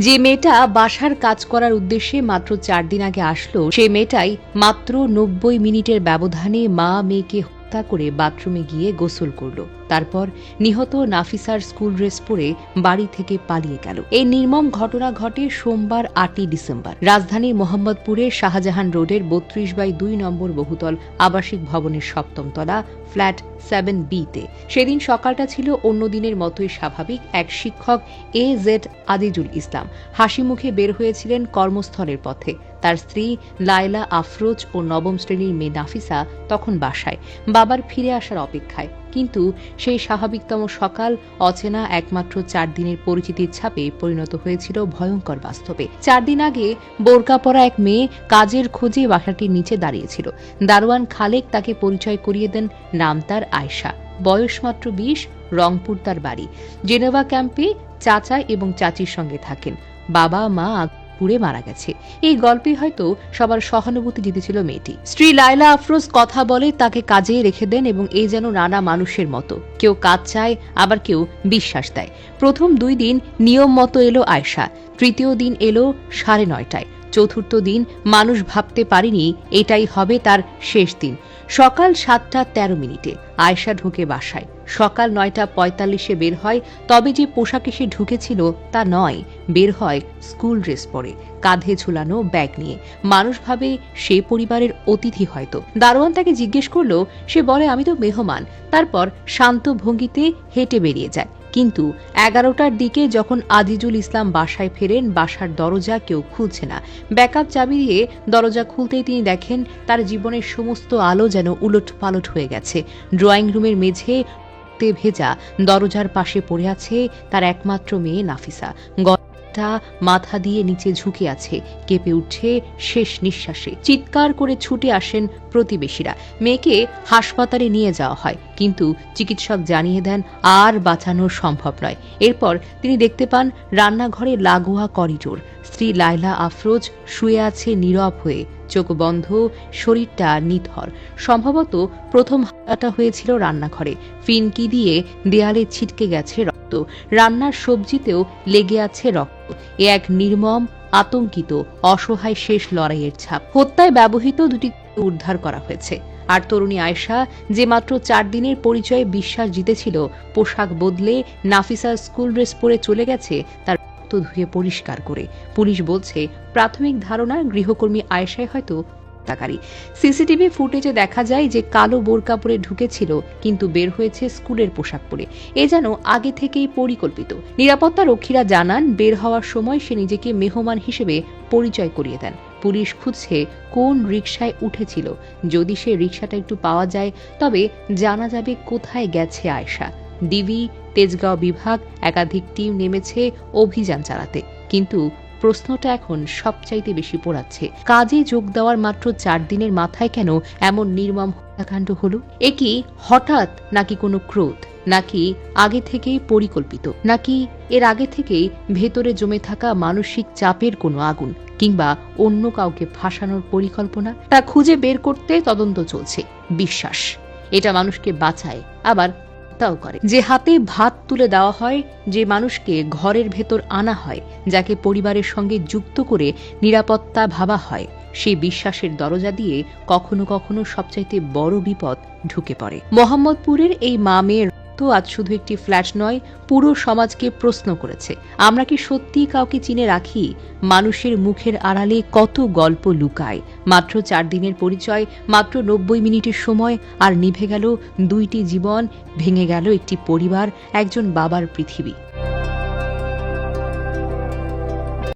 যে মেয়েটা বাসার কাজ করার উদ্দেশ্যে মাত্র চার দিন আগে আসলো, সে মেয়েটাই মাত্র নব্বই মিনিটের ব্যবধানে মা মেয়েকে হত্যা করে বাথরুমে গিয়ে গোসল করল। তারপর নিহত নাফিসার স্কুল ড্রেস পরে বাড়ি থেকে পালিয়ে গেল। এই নির্মম ঘটনা ঘটে সোমবার আটই ডিসেম্বর। রাজধানীর মোহাম্মদপুরে শাহজাহান রোডের বত্রিশ বাই দুই নম্বর বহুতল আবাসিক ভবনের সপ্তম তলা, ফ্ল্যাট সেভেন বিতে। সেদিন সকালটা ছিল অন্য দিনের মতোই স্বাভাবিক এক শিক্ষক এ জেড আদিজুল ইসলাম। হাসি মুখে বের হয়েছিলেন কর্মস্থলের পথে। তার স্ত্রী লায়লা আফরোজ ও নবম শ্রেণির মেয়ে নাফিসা তখন বাসায়, বাবার ফিরে আসার অপেক্ষায়। কিন্তু সেই স্বাভাবিকতম সকাল অচেনা একমাত্র চার দিনের পরিচিতির ছাপে পরিণত হয়েছিল ভয়ঙ্কর বাস্তবে। চার দিন আগে বোরকা পরা এক মেয়ে কাজের খোঁজে বাসাটির নিচে দাঁড়িয়েছিল। দারোয়ান খালেক তাকে পরিচয় করিয়ে দেন, নাম তার আয়শা। বয়স মাত্র বিশ, রংপুর তার বাড়ি। জেনেভা ক্যাম্পে চাচা এবং চাচির সঙ্গে থাকেন। বাবা, মা পুড়ে মারা গেছে। এই গল্পে হয়তো সবার সহানুভূতি জিতেছিল মেয়েটি। স্ত্রী লায়লা আফরোজ কথা বলে তাকে কাজে রেখে দেন এবং এই যেন নানা মানুষের মতো। কেউ কাজ চায়, আবার কেউ বিশ্বাস দেয়। প্রথম দুই দিন নিয়ম মতো এলো আয়সা তৃতীয় দিন এলো সাড়ে নয়টায়। চতুর্থ দিন মানুষ ভাবতে পারেনি এটাই হবে তার শেষ দিন। সকাল সাতটা তেরো মিনিটে আয়সা ঢুকে বাসায়। সকাল নয়টা পঁয়তাল্লিশে বের হয়, তবে যে পোশাকে সে ঢুকেছিল তা নয়। বের হয় স্কুল ড্রেস পরে। কাঁধে ঝুলানো ব্যাগ নিয়ে। মানুষ ভাবে সে পরিবারের অতিথি হয়তো। দারোয়ান তাকে জিজ্ঞেস করল, সে বলে, আমি তো মেহমান। তারপর শান্ত ভঙ্গিতে হেঁটে বেরিয়ে যায়। কিন্তু এগারোটার দিকে যখন আজিজুল ইসলাম বাসায় ফেরেন, বাসার দরজা কেউ খুলছে না। ব্যাকআপ চাবি দিয়ে দরজা খুলতেই তিনি দেখেন, তার জীবনের সমস্ত আলো যেন উলট পালট হয়ে গেছে। ড্রয়িং রুমের মেঝে রক্তে ভেজা দরজার পাশে পড়ে আছে তার একমাত্র মেয়ে নাফিসা। গলাটা মাথা দিয়ে নিচে ঝুঁকে আছে, কেঁপে উঠছে শেষ নিঃশ্বাসে। চিৎকার করে ছুটে আসেন প্রতিবেশীরা। মেয়েকে হাসপাতালে নিয়ে যাওয়া হয়, কিন্তু চিকিৎসক জানিয়ে দেন আর বাঁচানো সম্ভব নয়। এরপর তিনি দেখতে পান রান্নাঘরে লাগোয়া করিডোর। স্ত্রী লায়লা আফরোজ শুয়ে আছে নীরব হয়ে। চোখ বন্ধ, শরীরটা নিথর। সম্ভবত প্রথম হামলাটা হয়েছিল রান্নাঘরে। ফিনকি দিয়ে দেয়ালে ছিটকে গেছে রক্ত। রান্নার সবজিতেও লেগে আছে রক্ত। এ এক নির্মম, আতঙ্কিত, অসহায় শেষ লড়াইয়ের ছাপ। হত্যায় ব্যবহৃত দুটি উদ্ধার করা হয়েছে। আর তরুণী আয়শা, যে মাত্র চার দিনের পরিচয়ে বিশ্বাস জিতেছিল, পোশাক বদলে নাফিসা স্কুল ড্রেস পরে চলে গেছে, তার রক্ত ধুয়ে পরিষ্কার করে। পুলিশ বলছে, প্রাথমিক ধারণা গৃহকর্মী আয়েশাই হয়তো হত্যাকারী। সিসিটিভি ফুটেজে দেখা যায় যে কালো বোরকা পরে ঢুকেছিল, কিন্তু বের হয়েছে স্কুলের পোশাক পরে। এ যেন আগে থেকেই পরিকল্পিত। নিরাপত্তা রক্ষীরা জানান, বের হওয়ার সময় সে নিজেকে মেহমান হিসেবে পরিচয় করিয়ে দেন। পুলিশ খুঁজছে কোন রিকশায় উঠেছিল। যদি সে রিকশাটা একটু পাওয়া যায়, তবে জানা যাবে কোথায় গেছে আয়শা। ডিবি তেজগাঁও বিভাগ একাধিক টিম নেমেছে অভিযান চালাতে। কিন্তু প্রশ্নটা এখন সবচাইতে বেশি পড়াচ্ছে। কাজে যোগ দেওয়ার মাত্র চার দিনের মাথায় কেন এমন নির্মম হত্যাকাণ্ড হলো? এ কি হঠাৎ নাকি কোনো ক্রোধ? নাকি আগে থেকেই পরিকল্পিত? নাকি এর আগে থেকেই ভেতরে জমে থাকা মানসিক চাপের কোনো আগুন? কিংবা অন্য কাউকে ফাঁসানোর পরিকল্পনা? তা খুঁজে বের করতে তদন্ত চলছে। বিশ্বাস। এটা মানুষকে বাঁচায়। আবার হত্যাও করে। যে হাতে ভাত তুলে দেওয়া হয়, যে মানুষকে ঘরের ভেতর আনা হয়, যাকে পরিবারের সঙ্গে যুক্ত করে নিরাপত্তা ভাবা হয়, সেই বিশ্বাসের দরজা দিয়ে কখনো কখনো সবচাইতে বড় বিপদ ঢুকে পড়ে। মোহাম্মদপুরের এই মা মেয়ের আজ শুধু একটি ফ্ল্যাট নয়, পুরো সমাজকে প্রশ্ন করেছে। আমরা কি সত্যি কাউকে চিনে রাখি? মানুষের মুখের আড়ালে কত গল্প লুকায়। মাত্র চার দিনের পরিচয়, মাত্র নব্বই মিনিটের সময়, আর নিভে গেল দুইটি জীবন, ভেঙে গেল একটি পরিবার, একজন বাবার পৃথিবী।